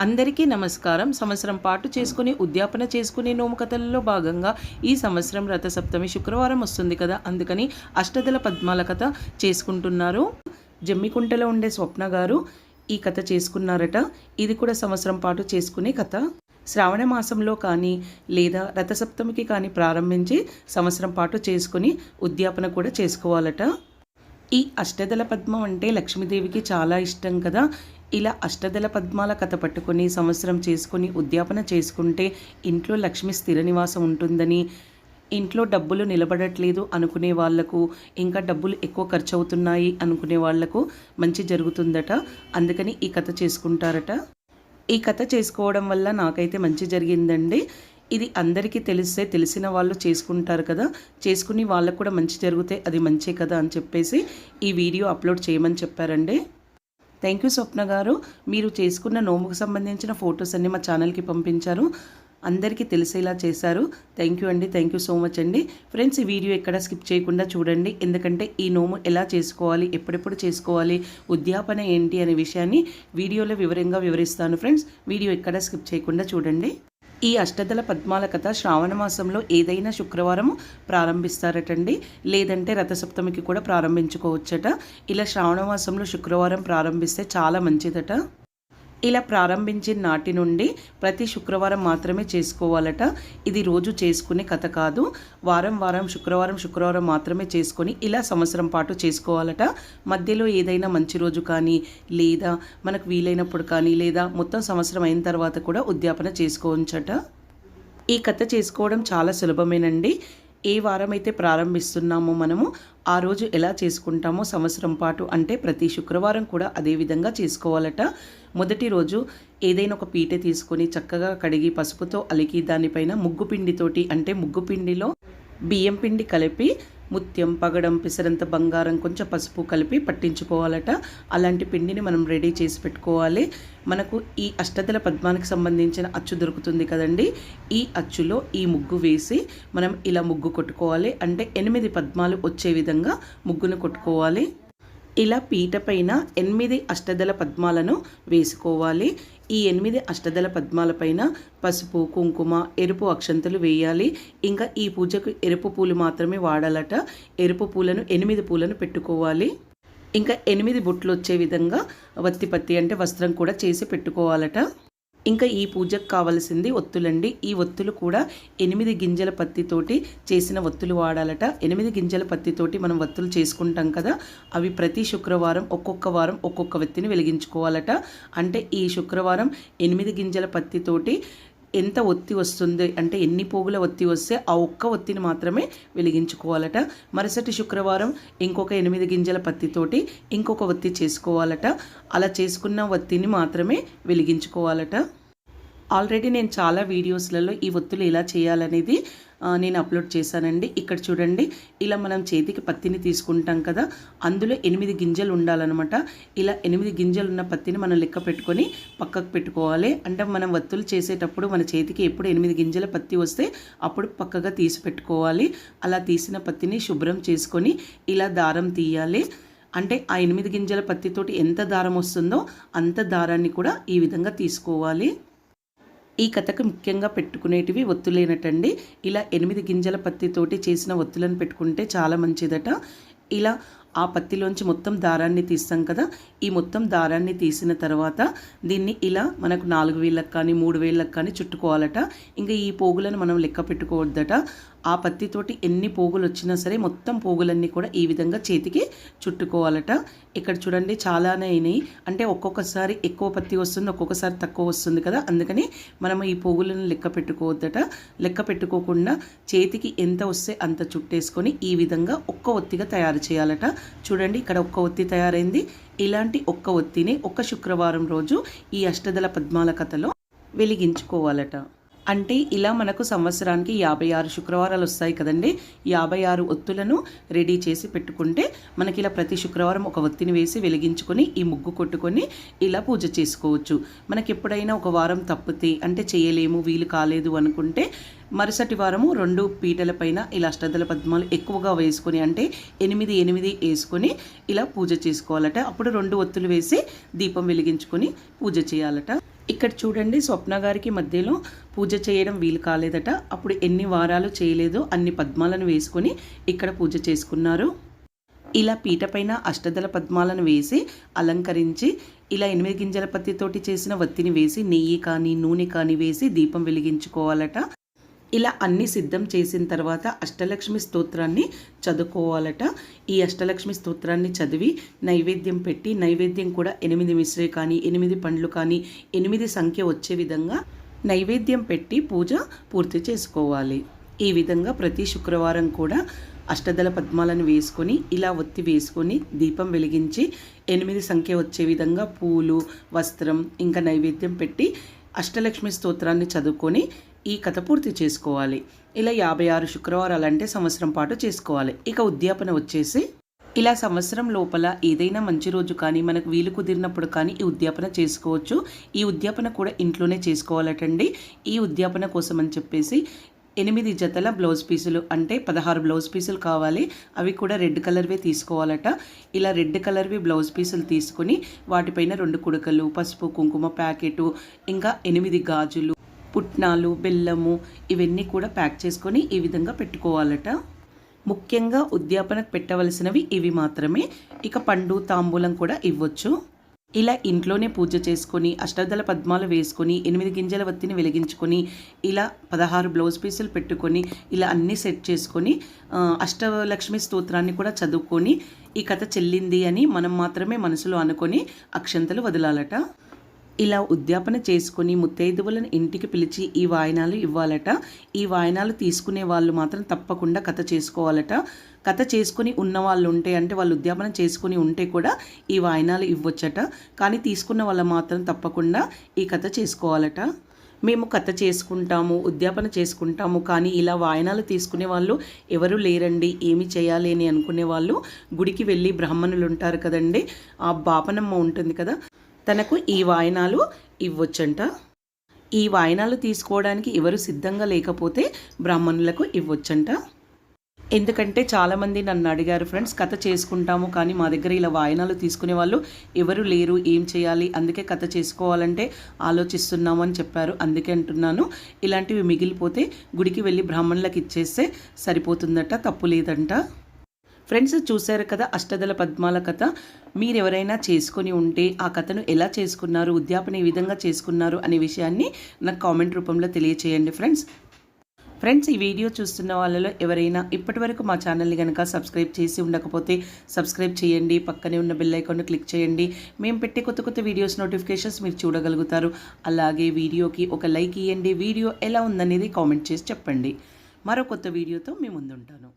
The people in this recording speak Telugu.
అందరికీ నమస్కారం. సంవత్సరం పాటు చేసుకుని ఉద్యాపన చేసుకునే నోము కథలలో భాగంగా ఈ సంవత్సరం రథసప్తమి శుక్రవారం వస్తుంది కదా. అందుకని అష్టదల పద్మాల కథ చేసుకుంటున్నారు. జమ్మికుంటలో ఉండే స్వప్న గారు ఈ కథ చేసుకున్నారట. ఇది కూడా సంవత్సరం పాటు చేసుకునే కథ. శ్రావణ మాసంలో కానీ లేదా రథసప్తమికి కానీ ప్రారంభించి సంవత్సరం పాటు చేసుకుని ఉద్యాపన కూడా చేసుకోవాలట. ఈ అష్టదల పద్మం అంటే లక్ష్మీదేవికి చాలా ఇష్టం కదా. ఇలా అష్టదల పద్మాల కథ పట్టుకొని సంవత్సరం చేసుకొని ఉద్యాపన చేసుకుంటే ఇంట్లో లక్ష్మి స్థిర నివాసం ఉంటుందని ఇంట్లో డబ్బులు నిలబడట్లేదు అనుకునే వాళ్ళకు ఇంకా డబ్బులు ఎక్కువ ఖర్చు అవుతున్నాయి అనుకునే వాళ్ళకు మంచి జరుగుతుందట. అందుకని ఈ కథ చేసుకుంటారట. ఈ కథ చేసుకోవడం వల్ల నాకైతే మంచి జరిగిందండి. ఇది అందరికీ తెలిస్తే తెలిసిన వాళ్ళు చేసుకుంటారు కదా. చేసుకుని వాళ్ళకు కూడా మంచి జరిగితే అది మంచే కదా అని చెప్పేసి ఈ వీడియో అప్లోడ్ చేయమని చెప్పారండి. థ్యాంక్ యూ స్వప్న గారు. మీరు చేసుకున్న నోముకు సంబంధించిన ఫొటోస్ అన్ని మా ఛానల్కి పంపించారు. అందరికీ తెలిసేలా చేశారు. థ్యాంక్ యూ అండి. థ్యాంక్ యూ సో మచ్ అండి. ఫ్రెండ్స్ ఈ వీడియో ఎక్కడ స్కిప్ చేయకుండా చూడండి. ఎందుకంటే ఈ నోము ఎలా చేసుకోవాలి ఎప్పుడెప్పుడు చేసుకోవాలి ఉద్యాపన ఏంటి అనే విషయాన్ని వీడియోలో వివరంగా వివరిస్తాను. ఫ్రెండ్స్ వీడియో ఎక్కడ స్కిప్ చేయకుండా చూడండి. ఈ అష్టదల పద్మాల కథ శ్రావణ మాసంలో ఏదైనా శుక్రవారం ప్రారంభిస్తారటండి. లేదంటే రథసప్తమికి కూడా ప్రారంభించుకోవచ్చట. ఇలా శ్రావణ మాసంలో శుక్రవారం ప్రారంభిస్తే చాలా మంచిదట. ఇలా ప్రారంభించిన నాటి నుండి ప్రతి శుక్రవారం మాత్రమే చేసుకోవాలట. ఇది రోజు చేసుకునే కథ కాదు. వారం వారం శుక్రవారం శుక్రవారం మాత్రమే చేసుకొని ఇలా సంవత్సరం పాటు చేసుకోవాలట. మధ్యలో ఏదైనా మంచి రోజు కానీ లేదా మనకు వీలైనప్పుడు కానీ లేదా మొత్తం సంవత్సరం అయిన తర్వాత కూడా ఉద్యాపన చేసుకోవచ్చట. ఈ కథ చేసుకోవడం చాలా సులభమేనండి. ఏ వారం అయితే ప్రారంభిస్తున్నామో మనము ఆ రోజు ఎలా చేసుకుంటామో సంవత్సరం పాటు అంటే ప్రతి శుక్రవారం కూడా అదే విధంగా చేసుకోవాలట. మొదటి రోజు ఏదైనా ఒక పీట తీసుకొని చక్కగా కడిగి పసుపుతో అలికి దానిపైన ముగ్గు పిండితోటి అంటే ముగ్గు పిండిలో బియ్యం పిండి కలిపి ముత్యం పగడం పిసరంత బంగారం కొంచెం పసుపు కలిపి పట్టించుకోవాలట. అలాంటి పిండిని మనం రెడీ చేసి పెట్టుకోవాలి. మనకు ఈ అష్టదల పద్మానికి సంబంధించిన అచ్చు దొరుకుతుంది కదండి. ఈ అచ్చులో ఈ ముగ్గు వేసి మనం ఇలా ముగ్గు కొట్టుకోవాలి. అంటే ఎనిమిది పద్మాలు వచ్చే విధంగా ముగ్గును కొట్టుకోవాలి. ఇలా పీట పైన ఎనిమిది అష్టదల పద్మాలను వేసుకోవాలి. ఈ ఎనిమిది అష్టదల పద్మాలపైన పసుపు కుంకుమ ఎరుపు అక్షంతలు వేయాలి. ఇంకా ఈ పూజకు ఎరుపు పూలు మాత్రమే వాడాలట. ఎరుపు పూలను ఎనిమిది పూలను పెట్టుకోవాలి. ఇంకా ఎనిమిది బొట్లు వచ్చే విధంగా వత్తి పత్తి అంటే వస్త్రం కూడా చేసి పెట్టుకోవాలట. ఇంకా ఈ పూజకు కావలసింది ఒత్తులండి. ఈ ఒత్తులు కూడా ఎనిమిది గింజల పత్తితోటి చేసిన ఒత్తులు వాడాలట. ఎనిమిది గింజల పత్తితోటి మనం ఒత్తులు చేసుకుంటాం కదా అవి ప్రతి శుక్రవారం ఒక్కొక్క వారం ఒక్కొక్క వ్యక్తిని వెలిగించుకోవాలట. అంటే ఈ శుక్రవారం ఎనిమిది గింజల పత్తితోటి ఎంత ఒత్తి వస్తుంది అంటే ఎన్ని పోగుల ఒత్తి వస్తే ఆ ఒక్క ఒత్తిని మాత్రమే వెలిగించుకోవాలట. మరుసటి శుక్రవారం ఇంకొక ఎనిమిది గింజల పత్తితోటి ఇంకొక ఒత్తి చేసుకోవాలట. అలా చేసుకున్న ఒత్తిని మాత్రమే వెలిగించుకోవాలట. ఆల్రెడీ నేను చాలా వీడియోస్లలో ఈ ఒత్తులు ఎలా చేయాలనేది నేను అప్లోడ్ చేశానండి. ఇక్కడ చూడండి ఇలా మనం చేతికి పత్తిని తీసుకుంటాం కదా అందులో ఎనిమిది గింజలు ఉండాలన్నమాట. ఇలా ఎనిమిది గింజలు ఉన్న పత్తిని మనం లెక్క పెట్టుకొని పక్కకు పెట్టుకోవాలి. అంటే మనం వత్తులు చేసేటప్పుడు మన చేతికి ఎప్పుడు ఎనిమిది గింజల పత్తి వస్తే అప్పుడు పక్కగా తీసి పెట్టుకోవాలి. అలా తీసిన పత్తిని శుభ్రం చేసుకొని ఇలా దారం తీయాలి. అంటే ఆ ఎనిమిది గింజల పత్తితోటి ఎంత దారం వస్తుందో అంత దారాన్ని కూడా ఈ విధంగా తీసుకోవాలి. ఈ కథకు ముఖ్యంగా పెట్టుకునేటివి ఒత్తులేనటండి. ఇలా ఎనిమిది గింజల పత్తితోటి చేసిన ఒత్తులను పెట్టుకుంటే చాలా మంచిదట. ఇలా ఆ పత్తిలోంచి మొత్తం దారాన్ని తీస్తాం కదా. ఈ మొత్తం దారాన్ని తీసిన తర్వాత దీన్ని ఇలా మనకు నాలుగు వేలకు కానీ మూడు వేలకు కానీ చుట్టుకోవాలట. ఇంకా ఈ పోగులను మనం లెక్క పెట్టుకోవద్దట. ఆ పత్తితోటి ఎన్ని పోగులు వచ్చినా సరే మొత్తం పోగులన్నీ కూడా ఈ విధంగా చేతికి చుట్టుకోవాలట. ఇక్కడ చూడండి చాలానే అయినాయి. అంటే ఒక్కొక్కసారి ఎక్కువ పత్తి వస్తుంది ఒక్కొక్కసారి తక్కువ వస్తుంది కదా. అందుకని మనం ఈ పోగులను లెక్క పెట్టుకోవద్దట. లెక్క పెట్టుకోకుండా చేతికి ఎంత వస్తే అంత చుట్టేసుకొని ఈ విధంగా ఒక్క ఒత్తిగా తయారు చేయాలట. చూడండి ఇక్కడ ఒక్క ఒత్తి తయారైంది. ఇలాంటి ఒక్క ఒత్తిని ఒక్క శుక్రవారం రోజు ఈ అష్టదల పద్మాల కథలో వెలిగించుకోవాలట. అంటే ఇలా మనకు సంవత్సరానికి యాభై ఆరు శుక్రవారాలు వస్తాయి కదండి. యాభై ఆరు ఒత్తులను రెడీ చేసి పెట్టుకుంటే మనకి ఇలా ప్రతి శుక్రవారం ఒక ఒత్తిని వేసి వెలిగించుకొని ఈ ముగ్గు కొట్టుకొని ఇలా పూజ చేసుకోవచ్చు. మనకి ఎప్పుడైనా ఒక వారం తప్పితే అంటే చేయలేము వీలు కాలేదు అనుకుంటే మరుసటి వారము రెండు పీటల పైన ఇలా అష్టదల పద్మాలు ఎక్కువగా వేసుకొని అంటే ఎనిమిది ఎనిమిది వేసుకొని ఇలా పూజ చేసుకోవాలట. అప్పుడు రెండు ఒత్తులు వేసి దీపం వెలిగించుకొని పూజ చేయాలట. ఇక్కడ చూడండి స్వప్న గారికి మధ్యలో పూజ చేయడం వీలు కాలేదట. అప్పుడు ఎన్ని వారాలు చేయలేదో అన్ని పద్మాలను వేసుకొని ఇక్కడ పూజ చేసుకున్నారు. ఇలా పీట పైన పద్మాలను వేసి అలంకరించి ఇలా ఎనిమిది గింజల పత్తితోటి చేసిన వత్తిని వేసి నెయ్యి కానీ నూనె కానీ వేసి దీపం వెలిగించుకోవాలట. ఇలా అన్నీ సిద్ధం చేసిన తర్వాత అష్టలక్ష్మి స్తోత్రాన్ని చదువుకోవాలట. ఈ అష్టలక్ష్మి స్తోత్రాన్ని చదివి నైవేద్యం పెట్టి నైవేద్యం కూడా ఎనిమిది మిశ్రే కానీ ఎనిమిది పండ్లు కానీ ఎనిమిది సంఖ్య వచ్చే విధంగా నైవేద్యం పెట్టి పూజ పూర్తి చేసుకోవాలి. ఈ విధంగా ప్రతి శుక్రవారం కూడా అష్టదళ పద్మాలను వేసుకొని ఇలా ఒత్తి వేసుకొని దీపం వెలిగించి ఎనిమిది సంఖ్య వచ్చే విధంగా పూలు వస్త్రం ఇంకా నైవేద్యం పెట్టి అష్టలక్ష్మి స్తోత్రాన్ని చదువుకొని ఈ కథ పూర్తి చేసుకోవాలి. ఇలా యాభై ఆరు శుక్రవారాలు అంటే సంవత్సరం పాటు చేసుకోవాలి. ఇక ఉద్యాపన వచ్చేసి ఇలా సంవత్సరం లోపల ఏదైనా మంచి రోజు కానీ మనకు వీలు కుదిరినప్పుడు కానీ ఈ ఉద్యాపన చేసుకోవచ్చు. ఈ ఉద్యాపన కూడా ఇంట్లోనే చేసుకోవాలటండి. ఈ ఉద్యాపన కోసం అని చెప్పేసి ఎనిమిది జతల బ్లౌజ్ పీసులు అంటే పదహారు బ్లౌజ్ పీసులు కావాలి. అవి కూడా రెడ్ కలర్వే తీసుకోవాలట. ఇలా రెడ్ కలర్వి బ్లౌజ్ పీసులు తీసుకొని వాటిపైన రెండు కుడకలు పసుపు కుంకుమ ప్యాకెటు ఇంకా ఎనిమిది గాజులు పుట్నాలు బెల్లము ఇవన్నీ కూడా ప్యాక్ చేసుకొని ఈ విధంగా పెట్టుకోవాలట. ముఖ్యంగా ఉద్యాపనకు పెట్టవలసినవి ఇవి మాత్రమే. ఇక పండు తాంబూలం కూడా ఇవ్వచ్చు. ఇలా ఇంట్లోనే పూజ చేసుకొని అష్టదల పద్మాలు వేసుకొని ఎనిమిది గింజల వత్తిని వెలిగించుకొని ఇలా పదహారు బ్లౌజ్ పీసులు పెట్టుకొని ఇలా అన్నీ సెట్ చేసుకొని అష్టలక్ష్మి స్తోత్రాన్ని కూడా చదువుకొని ఈ కథ చెల్లింది అని మనం మాత్రమే మనసులో అనుకొని అక్షంతలు వదలాలట. ఇలా ఉద్యాపన చేసుకుని ముత్తైదువులను ఇంటికి పిలిచి ఈ వాయనాలు ఇవ్వాలట. ఈ వాయనాలు తీసుకునే వాళ్ళు మాత్రం తప్పకుండా కథ చేసుకోవాలట. కథ చేసుకుని ఉన్న వాళ్ళు ఉంటే అంటే వాళ్ళు ఉద్యాపన చేసుకుని ఉంటే కూడా ఈ వాయనాలు ఇవ్వచ్చట. కానీ తీసుకున్న వాళ్ళు మాత్రం తప్పకుండా ఈ కథ చేసుకోవాలట. మేము కథ చేసుకుంటాము ఉద్యాపన చేసుకుంటాము కానీ ఇలా వాయనాలు తీసుకునే వాళ్ళు ఎవరు లేరండి ఏమి చేయాలి అని అనుకునే వాళ్ళు గుడికి వెళ్ళి బ్రాహ్మణులు ఉంటారు కదండి ఆ బాపనమ్మ ఉంటుంది కదా తనకు ఈ వాయనాలు ఇవ్వచ్చంట. ఈ వాయనాలు తీసుకోవడానికి ఎవరు సిద్ధంగా లేకపోతే బ్రాహ్మణులకు ఇవ్వచ్చంట. ఎందుకంటే చాలామంది నన్ను అడిగారు ఫ్రెండ్స్ కథ చేసుకుంటాము కానీ మా దగ్గర ఇలా వాయనాలు తీసుకునే వాళ్ళు ఎవరు లేరు ఏం చేయాలి? అందుకే కథ చేసుకోవాలంటే ఆలోచిస్తున్నాము అని చెప్పారు. అందుకే అంటున్నాను ఇలాంటివి మిగిలిపోతే గుడికి వెళ్ళి బ్రాహ్మణులకు ఇచ్చేస్తే సరిపోతుందట తప్పు లేదంట. ఫ్రెండ్స్ చూశారు కదా అష్టదల పద్మాల కథ. మీరు ఎవరైనా చేసుకొని ఉంటే ఆ కథను ఎలా చేసుకున్నారు ఉద్యాపన ఏ విధంగా చేసుకున్నారు అనే విషయాన్ని నాకు కామెంట్ రూపంలో తెలియచేయండి ఫ్రెండ్స్ ఫ్రెండ్స్ ఈ వీడియో చూస్తున్న వాళ్ళలో ఎవరైనా ఇప్పటివరకు మా ఛానల్ని కనుక సబ్స్క్రైబ్ చేసి ఉండకపోతే సబ్స్క్రైబ్ చేయండి పక్కనే ఉన్న బెల్ ఐకాన్ క్లిక్ చేయండి. మేము పెట్టే కొత్త కొత్త వీడియోస్ నోటిఫికేషన్స్ మీరు చూడగలుగుతారు. అలాగే వీడియోకి ఒక లైక్ ఇవ్వండి వీడియో ఎలా ఉందనేది కామెంట్ చేసి చెప్పండి. మరో కొత్త వీడియోతో మేము ముందుంటాను.